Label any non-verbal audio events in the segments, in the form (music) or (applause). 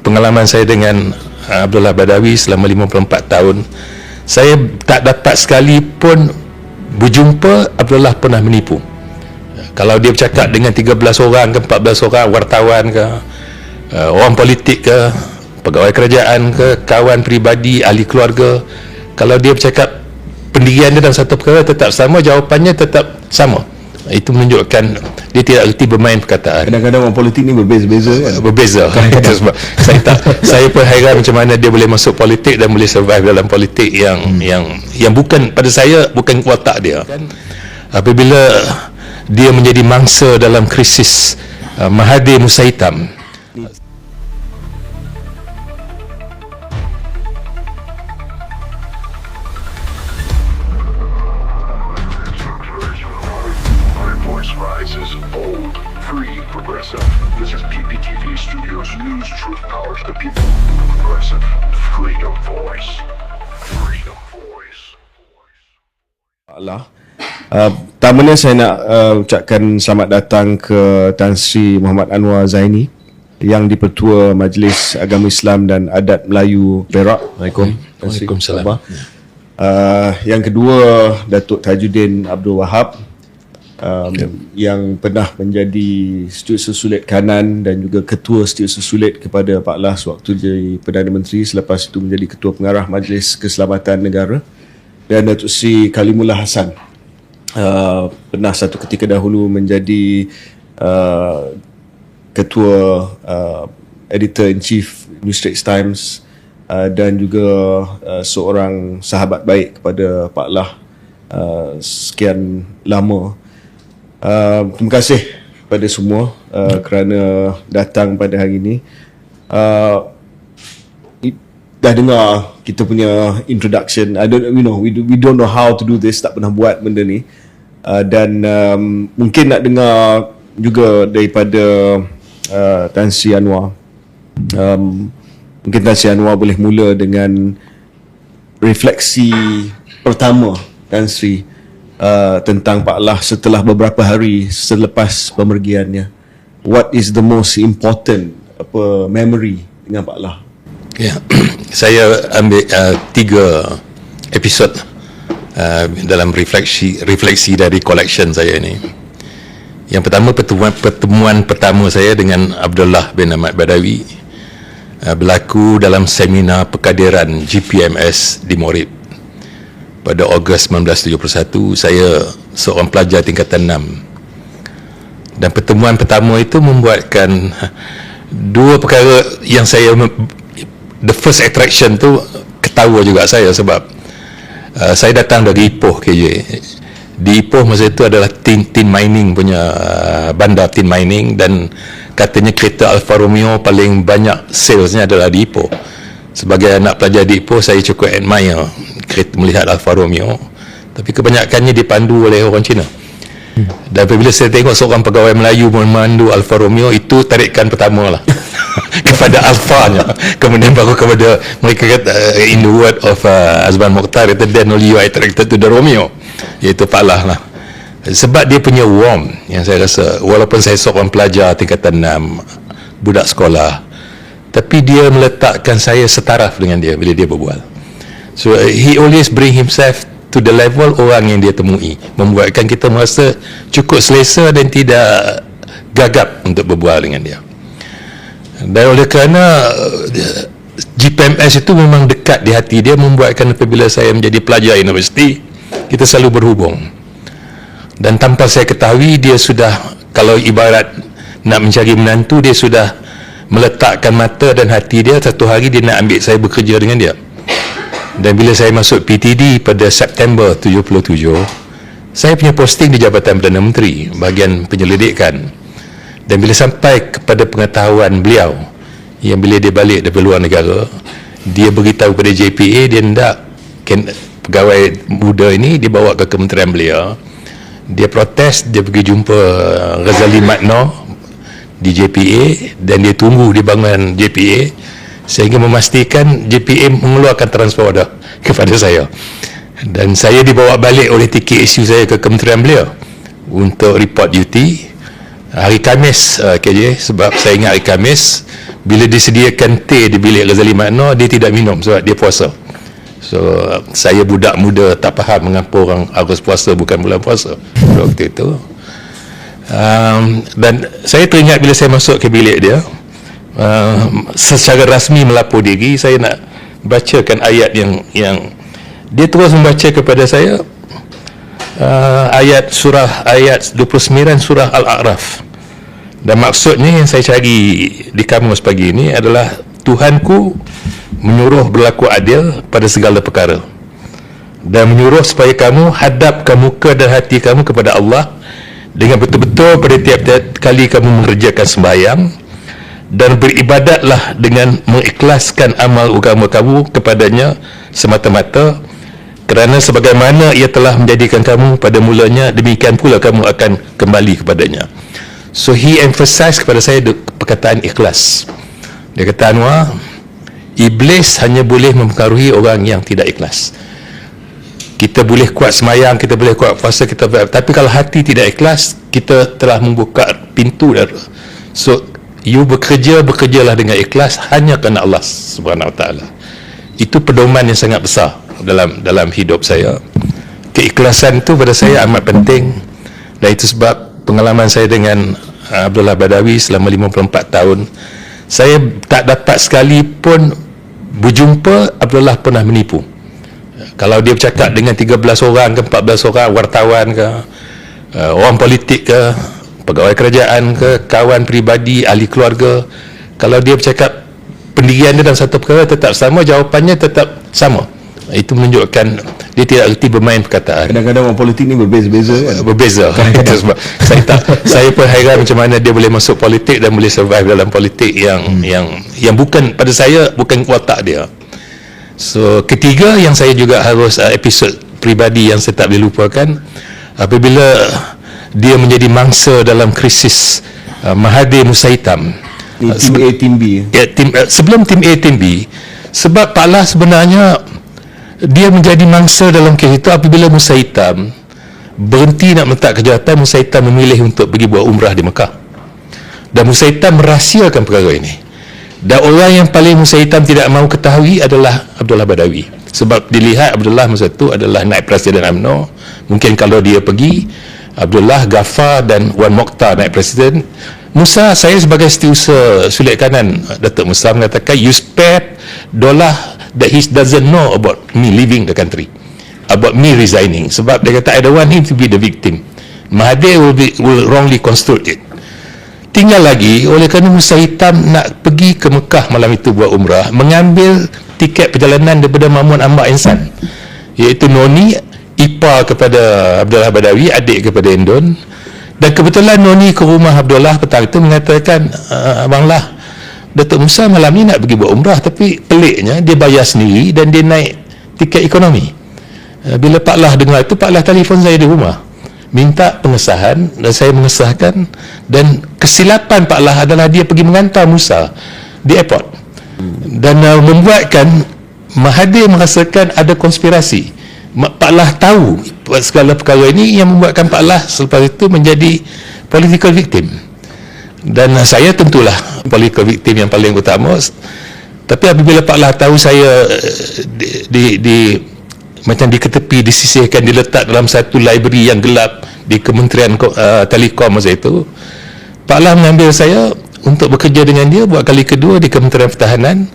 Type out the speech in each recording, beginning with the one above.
pengalaman saya dengan uh, Abdullah Badawi selama 54 tahun saya tak dapat sekali pun berjumpa Abdullah pernah menipu. Kalau dia bercakap dengan 13 orang ke 14 orang wartawan ke uh, orang politik ke pegawai kerajaan ke kawan peribadi ahli keluarga kalau dia bercakap pendirian dia dalam satu perkara tetap sama jawapannya tetap sama. Itu menunjukkan dia tidak erti bermain perkataan. Kadang-kadang orang politik ni berbeza-beza kan. berbeza. (laughs) Itu sebab saya tak saya pun hairan macam mana dia boleh masuk politik dan boleh survive dalam politik yang hmm. yang yang bukan pada saya bukan watak dia. Apabila dia menjadi mangsa dalam krisis uh, Mahathir Musa progressive. This is PPTV Studios News Truth Powers the People. Progressive Freedom Voice. Freedom Voice. Allah. Uh, pertamanya saya nak uh, ucapkan selamat datang ke Tan Sri Muhammad Anwar Zaini yang di-Pertua Majlis Agama Islam dan Adat Melayu Perak. Waalaikumsalam. Apa? Uh, yang kedua Datuk Tajuddin Abdul Wahab um, yang pernah menjadi setiausaha sulit kanan dan juga ketua setiausaha sulit kepada Pak Las waktu jadi Perdana Menteri selepas itu menjadi ketua pengarah Majlis Keselamatan Negara dan Datuk Sri Kalimullah Hassan uh, pernah satu ketika dahulu menjadi uh, ketua uh, editor in chief New Straits Times uh, dan juga uh, seorang sahabat baik kepada Pak Lah uh, sekian lama. Uh, terima kasih kepada semua uh, kerana datang pada hari ini. Uh, it- dah dengar kita punya introduction. I don't you know we do, we don't know how to do this tak pernah buat benda ni. Uh, dan um, mungkin nak dengar juga daripada uh, Tan Sri Anwar. Um, mungkin Tan Sri Anwar boleh mula dengan refleksi pertama Tan Sri uh, tentang Pak Lah setelah beberapa hari selepas pemergiannya. What is the most important apa memory dengan Pak Lah? Ya, (clears throat) saya ambil uh, tiga episod uh, dalam refleksi refleksi dari collection saya ini. Yang pertama pertemuan pertemuan pertama saya dengan Abdullah bin Ahmad Badawi uh, berlaku dalam seminar pekadiran GPMS di Morib. Pada Ogos 1971 saya seorang pelajar tingkatan 6 dan pertemuan pertama itu membuatkan dua perkara yang saya the first attraction tu ketawa juga saya sebab uh, saya datang dari Ipoh KJ di Ipoh masa itu adalah tin tin mining punya uh, bandar tin mining dan katanya kereta Alfa Romeo paling banyak salesnya adalah di Ipoh. Sebagai anak pelajar di Ipoh saya cukup admire kereta melihat Alfa Romeo tapi kebanyakannya dipandu oleh orang Cina. Dan apabila saya tengok seorang pegawai Melayu memandu Alfa Romeo itu tarikan pertama lah (laughs) kepada Alfa-nya. Kemudian baru kepada mereka kata uh, in the word of uh, Azman Mokhtar kata then only you are attracted to the Romeo. Iaitu Pak Lah lah. Sebab dia punya warm yang saya rasa walaupun saya seorang pelajar tingkatan 6 budak sekolah tapi dia meletakkan saya setaraf dengan dia bila dia berbual so uh, he always bring himself to the level orang yang dia temui. Membuatkan kita merasa cukup selesa dan tidak gagap untuk berbual dengan dia. Dan oleh kerana uh, GPMS itu memang dekat di hati dia membuatkan apabila saya menjadi pelajar universiti kita selalu berhubung. Dan tanpa saya ketahui dia sudah kalau ibarat nak mencari menantu dia sudah meletakkan mata dan hati dia satu hari dia nak ambil saya bekerja dengan dia dan bila saya masuk PTD pada September 77 saya punya posting di Jabatan Perdana Menteri bahagian penyelidikan. Dan bila sampai kepada pengetahuan beliau yang bila dia balik dari luar negara dia beritahu kepada JPA dia hendak pegawai muda ini dibawa ke kementerian beliau dia protes dia pergi jumpa Ghazali Matno di JPA dan dia tunggu di bangunan JPA sehingga memastikan JPA mengeluarkan transfer order kepada saya. Dan saya dibawa balik oleh TKSU saya ke kementerian beliau untuk report duty hari Kamis uh, KJ sebab saya ingat hari Kamis bila disediakan teh di bilik Ghazali Makno dia tidak minum sebab dia puasa. So saya budak muda tak faham mengapa orang harus puasa bukan bulan puasa. Waktu itu um, dan saya teringat bila saya masuk ke bilik dia uh, secara rasmi melapor diri saya nak bacakan ayat yang yang dia terus membaca kepada saya. Uh, ayat surah ayat 29 surah Al-A'raf. Dan maksudnya yang saya cari di kamus pagi ini adalah Tuhanku menyuruh berlaku adil pada segala perkara. Dan menyuruh supaya kamu hadapkan muka dan hati kamu kepada Allah dengan betul-betul pada tiap-tiap kali kamu mengerjakan sembahyang dan beribadatlah dengan mengikhlaskan amal agama kamu kepadanya semata-mata kerana sebagaimana ia telah menjadikan kamu pada mulanya demikian pula kamu akan kembali kepadanya So he emphasize kepada saya perkataan ikhlas. Dia kata Anwar, iblis hanya boleh mempengaruhi orang yang tidak ikhlas. Kita boleh kuat semayang, kita boleh kuat puasa, kita tapi kalau hati tidak ikhlas, kita telah membuka pintu dan so you bekerja bekerjalah dengan ikhlas hanya kerana Allah Subhanahu Taala. Itu pedoman yang sangat besar dalam dalam hidup saya. Keikhlasan itu pada saya amat penting dan itu sebab pengalaman saya dengan uh, Abdullah Badawi selama 54 tahun saya tak dapat sekali pun berjumpa Abdullah pernah menipu kalau dia bercakap dengan 13 orang ke 14 orang wartawan ke uh, orang politik ke pegawai kerajaan ke kawan peribadi ahli keluarga kalau dia bercakap pendirian dia dalam satu perkara tetap sama jawapannya tetap sama itu menunjukkan dia tidak erti bermain perkataan Kadang-kadang orang politik ni berbeza-beza kan. berbeza (laughs) itu sebab saya tak saya pun hairan macam mana dia boleh masuk politik dan boleh survive dalam politik yang hmm. yang yang bukan pada saya bukan watak dia so ketiga yang saya juga harus uh, episod pribadi yang saya tak boleh lupakan apabila dia menjadi mangsa dalam krisis uh, Mahathir Musa Hitam Ni tim A, tim B. ya, tim, uh, sebelum tim A tim B sebab Pak Lah sebenarnya dia menjadi mangsa dalam kes itu apabila Musa Hitam berhenti nak meletak kejahatan Musa Hitam memilih untuk pergi buat umrah di Mekah. Dan Musa Hitam merahsiakan perkara ini. Dan orang yang paling Musa Hitam tidak mahu ketahui adalah Abdullah Badawi. Sebab dilihat Abdullah masa itu adalah naib presiden UMNO. Mungkin kalau dia pergi Abdullah, Ghaffar dan Wan Mokhtar naib presiden. Musa saya sebagai setiausaha sulit kanan Datuk Musa mengatakan you spare dollar that he doesn't know about me leaving the country about me resigning. Sebab dia kata I don't want him to be the victim. Mahathir will, be, will wrongly construe it. Tinggal lagi oleh kerana Musa Hitam nak pergi ke Mekah malam itu buat umrah mengambil tiket perjalanan daripada Mamun Ambak Insan iaitu Noni ipar kepada Abdullah Badawi adik kepada Indon. Dan kebetulan Noni ke rumah Abdullah petang itu mengatakan Abang Lah Datuk Musa malam ni nak pergi buat umrah tapi peliknya dia bayar sendiri dan dia naik tiket ekonomi. Uh, bila Pak Lah dengar itu Pak Lah telefon saya di rumah minta pengesahan dan saya mengesahkan. Dan kesilapan Pak Lah adalah dia pergi mengantar Musa di airport. Dan uh, membuatkan Mahathir merasakan ada konspirasi Pak Lah tahu segala perkara ini yang membuatkan Pak Lah selepas itu menjadi political victim. Dan saya tentulah political victim yang paling utama. Tapi apabila Pak Lah tahu saya uh, di, di, di macam diketepi disisihkan diletak dalam satu library yang gelap di Kementerian uh, Telekom masa itu Pak Lah mengambil saya untuk bekerja dengan dia buat kali kedua di Kementerian Pertahanan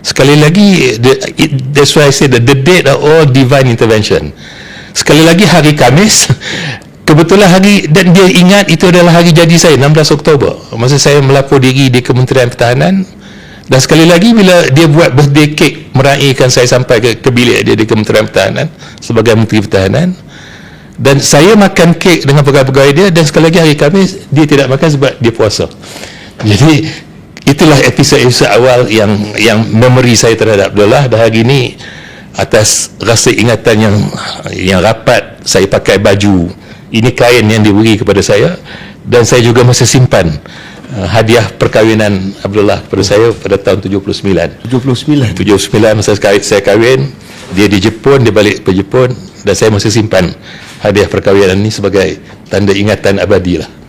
sekali lagi the, it, that's why I say that the date are all divine intervention. Sekali lagi hari Kamis (laughs) kebetulan hari dan dia ingat itu adalah hari jadi saya 16 Oktober. Masa saya melapor diri di Kementerian Pertahanan dan sekali lagi bila dia buat birthday cake meraihkan saya sampai ke, ke bilik dia di Kementerian Pertahanan sebagai Menteri Pertahanan dan saya makan kek dengan pegawai-pegawai dia dan sekali lagi hari Khamis dia tidak makan sebab dia puasa. (laughs) Jadi itulah episod-episod awal yang yang memori saya terhadap Abdullah. Dan hari ini atas rasa ingatan yang yang rapat saya pakai baju. Ini kain yang diberi kepada saya. Dan saya juga masih simpan uh, hadiah perkahwinan Abdullah kepada saya pada tahun 79 79. 79 masa saya, saya kahwin dia di Jepun dia balik ke Jepun dan saya masih simpan hadiah perkahwinan ini sebagai tanda ingatan abadi lah